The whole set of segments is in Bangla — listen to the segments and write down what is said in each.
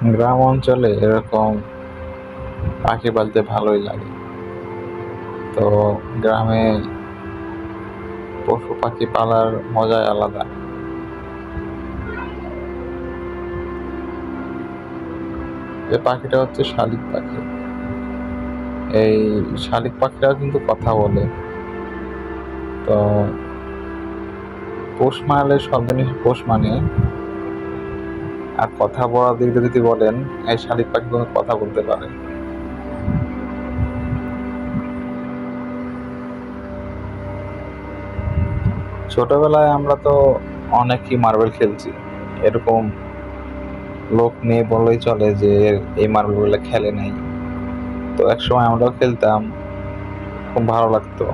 গ্রাম অঞ্চলে এরকম পাখি পালতে ভালোই লাগে। তো গ্রামে পশু পাখি পালার মজাই আলাদা। এই পাখিটা হচ্ছে শালিক পাখি। এই শালিক পাখিরাও কিন্তু কথা বলে। তো পোষ সব জিনিস পোষ মানে। আর কথা বলার দিক যদি বলেন, এই শালিক পাখি কোনো কথা বলতে পারে। ছোটবেলায় আমরা তো অনেকই মার্বেল খেলছি। এরকম লোক নিয়ে বললেই চলে যে এই মার্বেলগুলো খেলে নাই। তো একসময় আমরাও খেলতাম, খুব ভালো লাগতো।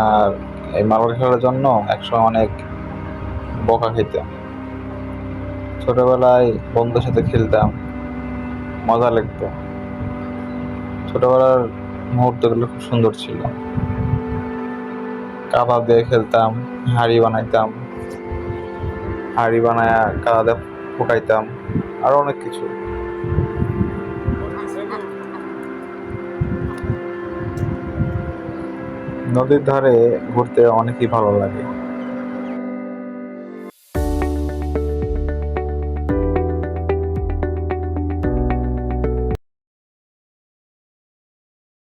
আর এই মার্বেল খেলার জন্য একসময় অনেক বকা খেতাম। ছোটবেলায় বন্ধুদের সাথে খেলতাম, মজা লাগতো। ছোটবেলার মুহূর্তগুলো খুব সুন্দর ছিল। কাদা দিয়ে খেলতাম, হাড়ি বানাইতাম, হাড়ি বানায় কাদা দিয়ে ফুটাইতাম আরও অনেক কিছু। নদীর ধারে ঘুরতে অনেকই ভালো লাগে।